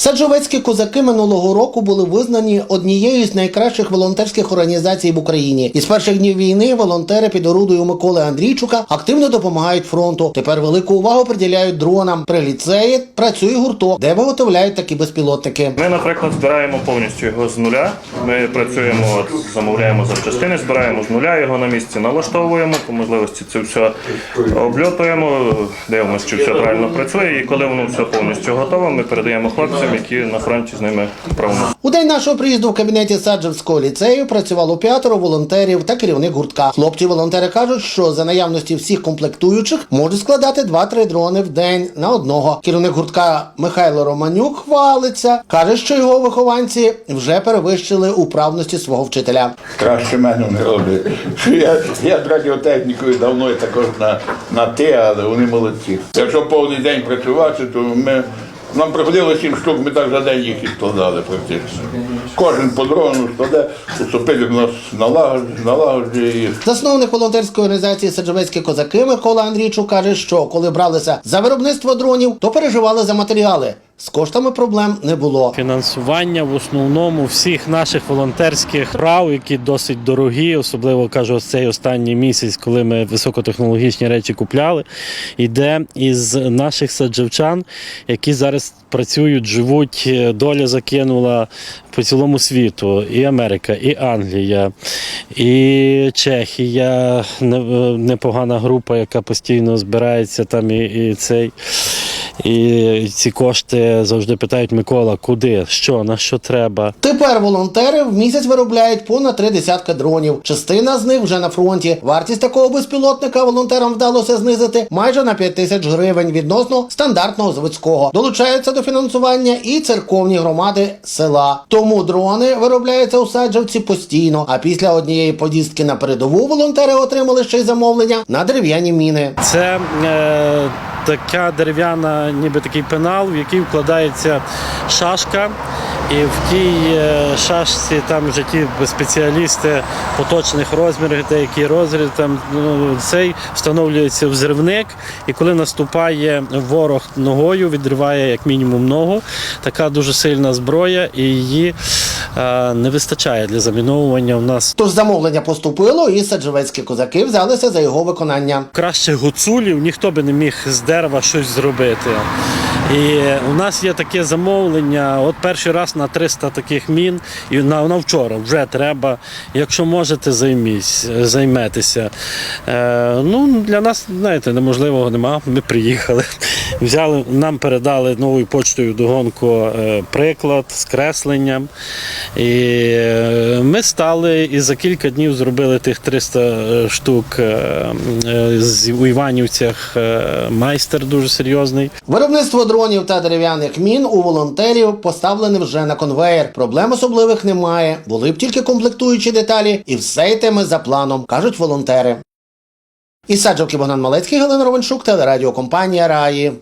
Саджовецькі козаки минулого року були визнані однією з найкращих волонтерських організацій в Україні. Із перших днів війни волонтери під орудою Миколи Андрійчука активно допомагають фронту. Тепер велику увагу приділяють дронам. При ліцеї працює гурток, де виготовляють такі безпілотники. Ми, наприклад, збираємо повністю його з нуля. Ми працюємо, от, замовляємо запчастини, збираємо з нуля його на місці, налаштовуємо, по можливості це все обльотуємо, дивимося, чи все правильно працює. І коли воно все повністю готове, ми передаємо хлопцям, які на фронті з ними правимо. У день нашого приїзду в кабінеті Саджевського ліцею працювало п'ятеро волонтерів та керівник гуртка. Хлопці-волонтери кажуть, що за наявності всіх комплектуючих можуть складати 2-3 дрони в день на одного. Керівник гуртка Михайло Романюк хвалиться, каже, що його вихованці вже перевищили управності свого вчителя. Краще мене не роблять. Я, я з радіотехнікою давно і також на, на ти, але вони молодці. Якщо повний день працювати, то ми. Нам приходило сім штук, ми так за день їх і складали практично. Кожен по дрону складе, в нас налагоджує, їх. Засновник волонтерської організації Саджовецькі козаки Микола Андрійчук каже, що коли бралися за виробництво дронів, то переживали за матеріали. З коштами проблем не було. Фінансування в основному всіх наших волонтерських прав, які досить дорогі, особливо кажу, цей останній місяць, коли ми високотехнологічні речі купляли, йде із наших саджавчан, які зараз працюють, живуть. Доля закинула по цілому світу. І Америка, і Англія, і Чехія, непогана група, яка постійно збирається там і, і цей. І ці кошти завжди питають Микола, куди, що, на що треба. Тепер волонтери в місяць виробляють понад три десятка дронів. Частина з них вже на фронті. Вартість такого безпілотника волонтерам вдалося знизити майже на 5 тисяч гривень відносно стандартного заводського. Долучаються до фінансування і церковні громади села. Тому дрони виробляються у саджавці постійно. А після однієї поїздки на передову волонтери отримали ще й замовлення на дерев'яні міни. Це е, така дерев'яна, ніби такий пенал, в який вкладається шашка. І в тій е, шашці там вже ті спеціалісти поточних розмірів, деякі розріз, там ну, цей встановлюється взривник, і коли наступає ворог ногою, відриває як мінімум ногу. Така дуже сильна зброя, і її не вистачає для заміновування в нас Тож замовлення поступило, і саджавецькі козаки взялися за його виконання. краще гуцулів ніхто би не міг з дерева щось зробити. І у нас є таке замовлення. От перший раз на 300 таких мін, і на, на вчора вже треба. Якщо можете, займісь, займетеся. Е, ну, для нас, знаєте, неможливого нема. Ми приїхали. Взяли, нам передали новою почтою догонку е, приклад з кресленням. І е, ми стали і за кілька днів зробили тих 300 штук е, е, з- у Іванівцях. Майстер дуже серйозний. Виробництво дронів та дерев'яних мін у волонтерів поставлене вже на конвеєр. Проблем особливих немає. Були б тільки комплектуючі деталі, і все йтиме за планом, кажуть волонтери. Із Саджавки Богдан Малецький, Галина Ровеншук, телерадіокомпанія Раї.